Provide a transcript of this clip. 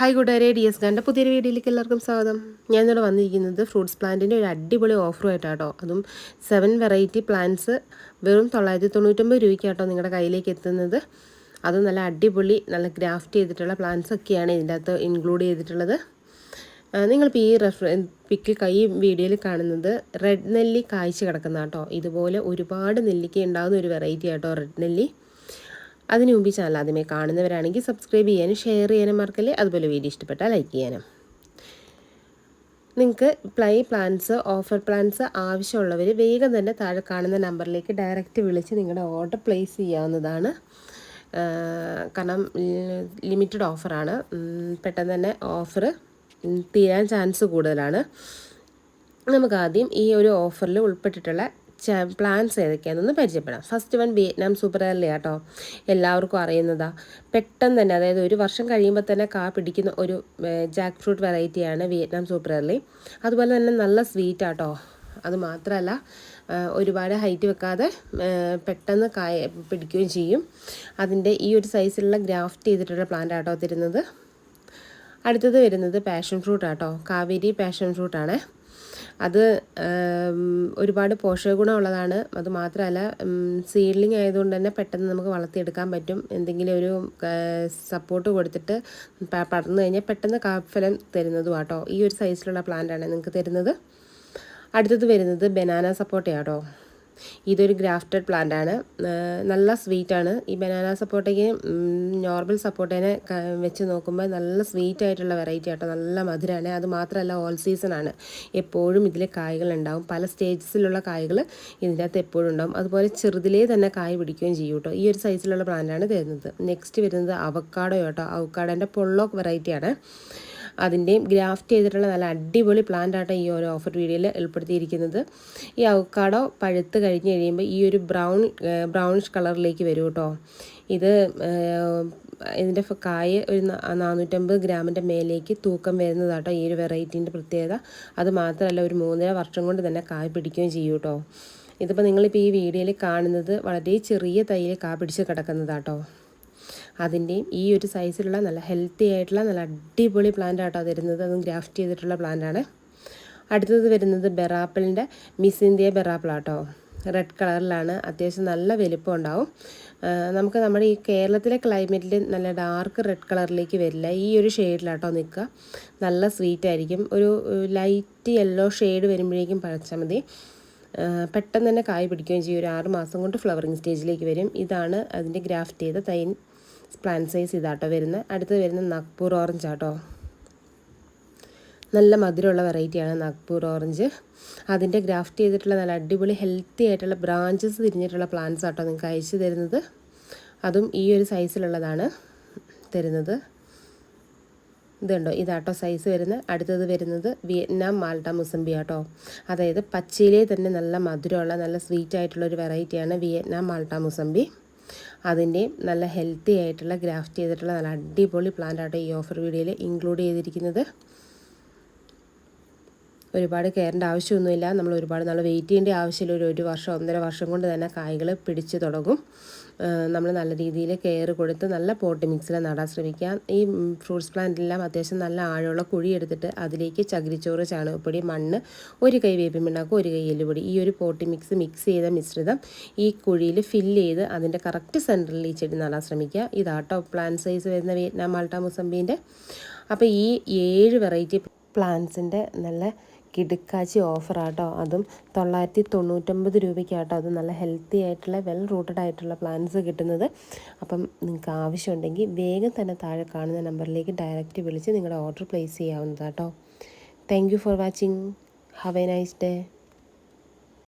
Hi കൂട്ടുകാരെ D S ഗാന്റെ പുതിയൊരു വീഡിയോയിലേക്ക് എല്ലാവർക്കും സ്വാഗതം. ഞാൻ ഇവിടെ വന്നിരിക്കുന്നത് ഫ്രൂട്ട്സ് പ്ലാന്റിന്റെ ഒരു അടിപൊളി ഓഫറുമായിട്ടാട്ടോ അതും സെവൻ വെറൈറ്റി പ്ലാന്റ്സ് വെറും തൊള്ളായിരത്തി തൊണ്ണൂറ്റൊമ്പത് രൂപയ്ക്കാട്ടോ നിങ്ങളുടെ കയ്യിലേക്ക് എത്തുന്നത്. അത് നല്ല അടിപൊളി നല്ല ഗ്രാഫ്റ്റ് ചെയ്തിട്ടുള്ള പ്ലാന്റ്സ് ഒക്കെയാണ് ഇതിന്റെ അകത്ത് ഇൻക്ലൂഡ് ചെയ്തിട്ടുള്ളത്. നിങ്ങളിപ്പോൾ ഈ റെഫർ പിക്ക് കൈ വീഡിയോയിൽ കാണുന്നത് റെഡ് നെല്ലി കാഴ്ച കിടക്കുന്ന കേട്ടോ ഇതുപോലെ ഒരുപാട് നെല്ലിക്ക ഉണ്ടാകുന്ന ഒരു വെറൈറ്റി ആട്ടോ റെഡ് നെല്ലി. അതിനു മുമ്പ് ചാനൽ ആദ്യമേ കാണുന്നവരാണെങ്കിൽ സബ്സ്ക്രൈബ് ചെയ്യാനും ഷെയർ ചെയ്യാനും മറക്കല്ലേ. അതുപോലെ വീഡിയോ ഇഷ്ടപ്പെട്ടാൽ ലൈക്ക് ചെയ്യാനും. നിങ്ങൾക്ക് പ്ലൈ പ്ലാൻസ് ഓഫർ പ്ലാൻസ് ആവശ്യമുള്ളവർ വേഗം തന്നെ താഴെ കാണുന്ന നമ്പറിലേക്ക് ഡയറക്റ്റ് വിളിച്ച് നിങ്ങളുടെ ഓർഡർ പ്ലേസ് ചെയ്യാവുന്നതാണ്. കാരണം ലിമിറ്റഡ് ഓഫറാണ് പെട്ടെന്ന് തന്നെ ഓഫർ തീരാൻ ചാൻസ് കൂടുതലാണ്. നമുക്ക് ആദ്യം ഈ ഒരു ഓഫറിൽ ഉൾപ്പെട്ടിട്ടുള്ള പ്ലാൻസ് ഏതൊക്കെയാണെന്ന് പരിചയപ്പെടാം. First one Vietnam super early ആട്ടോ. എല്ലാവർക്കും അറിയുന്നതാ. പെട്ടെന്ന് തന്നെ അതായത് ഒരു വർഷം കഴിയുമ്പോൾ തന്നെ കാ പിടിക്കുന്ന ഒരു ജാക്ക് ഫ്രൂട്ട് വെറൈറ്റിയാണ് വിയറ്റ്നാം സൂപ്പർ റാലി അതുപോലെ തന്നെ നല്ല സ്വീറ്റ് ആട്ടോ. അത് മാത്രമല്ല ഒരുപാട് ഹൈറ്റ് വെക്കാതെ പെട്ടെന്ന് കായ പിടിക്കുകയും ചെയ്യും. അതിന്റെ ഈ ഒരു സൈസിലുള്ള ഗ്രാഫ്റ്റ് ചെയ്തിട്ടുള്ള പ്ലാന്റ് ആട്ടോ തരുന്നത് അടുത്തത് വരുന്നത് പാഷൻ ഫ്രൂട്ട് ആട്ടോ. കാവേരി പാഷൻ ഫ്രൂട്ടാണ് അത് ഒരുപാട് പോഷക ഗുണമുള്ളതാണ് അത് മാത്രമല്ല സീഡ്ലിംഗ് ആയതുകൊണ്ട് തന്നെ പെട്ടെന്ന് നമുക്ക് വളർത്തിയെടുക്കാൻ പറ്റും. എന്തെങ്കിലും ഒരു സപ്പോർട്ട് കൊടുത്തിട്ട് പടർന്നു കഴിഞ്ഞാൽ പെട്ടെന്ന് കാഫലം തരുന്നതും ആട്ടോ. ഈ ഒരു സൈസിലുള്ള പ്ലാന്റാണ് നിങ്ങൾക്ക് തരുന്നത്. അടുത്തത് വരുന്നത് ബനാന സപ്പോട്ടയാട്ടോ ഇതൊരു ഗ്രാഫ്റ്റഡ് പ്ലാന്റ് ആണ് നല്ല സ്വീറ്റ് ആണ് ഈ ബനാന സപ്പോട്ടയ്ക്ക് നോർമൽ സപ്പോർട്ടേനെ വെച്ച് നോക്കുമ്പോൾ നല്ല സ്വീറ്റ് ആയിട്ടുള്ള വെറൈറ്റി ആട്ടോ. നല്ല മധുരമാണ് അത് മാത്രമല്ല ഓൾ സീസൺ ആണ്. എപ്പോഴും ഇതിൽ കായകൾ ഉണ്ടാവും. പല സ്റ്റേജസിലുള്ള കായകൾ ഇതിന്റെ അകത്ത് എപ്പോഴും ഉണ്ടാവും. അതുപോലെ ചെറുതിലേ തന്നെ കായ് പിടിക്കുകയും ചെയ്യും കേട്ടോ. ഈ ഒരു സൈസിലുള്ള പ്ലാന്റാണ് തരുന്നത്. നെക്സ്റ്റ് വരുന്നത് അവക്കാഡോ കേട്ടോ. അവക്കാഡോന്റെ പൊള്ളോക്ക് വെറൈറ്റിയാണ് അതിന്റെയും ഗ്രാഫ്റ്റ് ചെയ്തിട്ടുള്ള നല്ല അടിപൊളി പ്ലാന്റ് ഈ ഒരു ഓഫർ വീഡിയോയിൽ ഉൾപ്പെടുത്തിയിരിക്കുന്നത്. ഈ അവക്കാടോ പഴുത്ത് കഴിഞ്ഞ് കഴിയുമ്പോൾ ഈ ഒരു ബ്രൗൺ ബ്രൗണിഷ് കളറിലേക്ക് വരും കേട്ടോ ഇത് ഇതിന്റെ കായ് ഒരു നാനൂറ്റമ്പത് ഗ്രാമിന്റെ മേലേക്ക് തൂക്കം വരുന്നതാട്ടോ ഈ ഒരു വെറൈറ്റീന്റെ പ്രത്യേകത. അത് മാത്രമല്ല ഒരു മൂന്നര വർഷം കൊണ്ട് തന്നെ കായ് പിടിക്കുകയും ചെയ്യും കേട്ടോ ഇതിപ്പോൾ നിങ്ങളിപ്പോൾ ഈ വീഡിയോയിൽ കാണുന്നത് വളരെ ചെറിയ തൈയിൽ കാ പിടിച്ച് കിടക്കുന്നതാട്ടോ. അതിന്റെയും ഈ ഒരു സൈസിലുള്ള നല്ല ഹെൽത്തി ആയിട്ടുള്ള നല്ല അടിപൊളി പ്ലാന്റ് ആട്ടോ തരുന്നത് അതും ഗ്രാഫ്റ്റ് ചെയ്തിട്ടുള്ള പ്ലാന്റാണ് അടുത്തത് വരുന്നത് ബെറാപ്പിളിന്റെ മിസ് ഇന്ത്യ ബെറാപ്പിൾ ആട്ടോ. റെഡ് കളറിലാണ് അത്യാവശ്യം നല്ല വലിപ്പം ഉണ്ടാവും. നമുക്ക് നമ്മുടെ ഈ കേരളത്തിലെ ക്ലൈമറ്റിൽ നല്ല ഡാർക്ക് റെഡ് കളറിലേക്ക് വരില്ല. ഈ ഒരു ഷെയ്ഡിലാട്ടോ നിൽക്കുക. നല്ല സ്വീറ്റ് ആയിരിക്കും. ഒരു ലൈറ്റ് യെല്ലോ ഷെയ്ഡ് വരുമ്പോഴേക്കും പഴച്ചാൽ മതി. പെട്ടെന്ന് തന്നെ കായ് പിടിക്കുകയും ചെയ്യും. ഒരു ആറ് മാസം കൊണ്ട് ഫ്ലവറിങ് സ്റ്റേജിലേക്ക് വരും. ഇതാണ് അതിന്റെ ഗ്രാഫ്റ്റ് ചെയ്ത തൈ പ്ലാൻ സൈസ് ഇതാട്ടോ. വരുന്നത് അടുത്തത് വരുന്നത് നാഗ്പൂർ ഓറഞ്ച് ആട്ടോ. നല്ല മധുരമുള്ള വെറൈറ്റിയാണ് നാഗ്പൂർ ഓറഞ്ച് അതിന്റെ ഗ്രാഫ്റ്റ് ചെയ്തിട്ടുള്ള നല്ല അടിപൊളി ഹെൽത്തി ആയിട്ടുള്ള ബ്രാഞ്ചസ് തിരിഞ്ഞിട്ടുള്ള പ്ലാന്റ്സ് ആട്ടോ നിങ്ങൾക്ക് അയച്ചു തരുന്നത്. അതും ഈ ഒരു സൈസിലുള്ളതാണ് തരുന്നത്. ഇതുണ്ടോ ഇതാട്ടോ സൈസ് വരുന്നത് അടുത്തത് വരുന്നത് വിയറ്റ്നാം മാൾട്ട മുസംബി ആട്ടോ. അതായത് പച്ചയിലെ തന്നെ നല്ല മധുരമുള്ള നല്ല സ്വീറ്റ് ആയിട്ടുള്ള ഒരു വെറൈറ്റിയാണ് വിയറ്റ്നാം മാൾട്ട മുസംബി അതിന്റെയും നല്ല ഹെൽത്തി ആയിട്ടുള്ള ഗ്രാഫ്റ്റ് ചെയ്തിട്ടുള്ള നല്ല അടിപൊളി പ്ലാന്റ് ആട്ടോ ഈ ഓഫർ വീഡിയോയിൽ ഇൻക്ലൂഡ് ചെയ്തിരിക്കുന്നത്. ഒരുപാട് കയറേണ്ട ആവശ്യമൊന്നുമില്ല. നമ്മൾ ഒരുപാട് നാൾ വെയിറ്റ് ചെയ്യേണ്ട ആവശ്യമില്ല. ഒരു ഒരു വർഷം ഒന്നര വർഷം കൊണ്ട് തന്നെ കായ്കൾ പിടിച്ചു തുടങ്ങും. നമ്മൾ നല്ല രീതിയിൽ കെയർ കൊടുത്ത് നല്ല പോട്ട് മിക്സിൽ നടാൻ ശ്രമിക്കുക ഈ ഫ്രൂട്ട്സ് പ്ലാന്റെല്ലാം അത്യാവശ്യം നല്ല ആഴമുള്ള കുഴി എടുത്തിട്ട് അതിലേക്ക് ചകിരിച്ചോറ് ചാണകപ്പൊടി മണ്ണ് ഒരു കൈ വേപ്പിൻ പിണ്ണാക്കും ഒരു കൈ എല്ലുപൊടി ഈ ഒരു പോട്ട് മിക്സ് മിക്സ് ചെയ്ത മിശ്രിതം ഈ കുഴിയിൽ ഫില്ല് ചെയ്ത് അതിന്റെ കറക്റ്റ് സെന്ററിൽ ഈ ചെടി നടാൻ ശ്രമിക്കുക. ഇതാട്ടോ പ്ലാൻ സൈസ് വരുന്ന വിയറ്റ്നാം മാൾട്ട മുസംബീന്റെ അപ്പോൾ ഈ ഏഴ് വെറൈറ്റി പ്ലാന്റ്സിന്റെ നല്ല കിടുക്കാച്ചി ഓഫറാട്ടോ. അതും തൊള്ളായിരത്തി തൊണ്ണൂറ്റൊമ്പത് രൂപയ്ക്കാട്ടോ. അത് നല്ല ഹെൽത്തി ആയിട്ടുള്ള വെൽ റൂട്ടഡ് ആയിട്ടുള്ള പ്ലാന്റ്സ് കിട്ടുന്നത്. അപ്പം നിങ്ങൾക്ക് ആവശ്യമുണ്ടെങ്കിൽ വേഗം തന്നെ താഴെ കാണുന്ന നമ്പറിലേക്ക് ഡയറക്റ്റ് വിളിച്ച് നിങ്ങളുടെ order place ചെയ്യാവുന്നതാട്ടോ. Thank you for watching have a nice day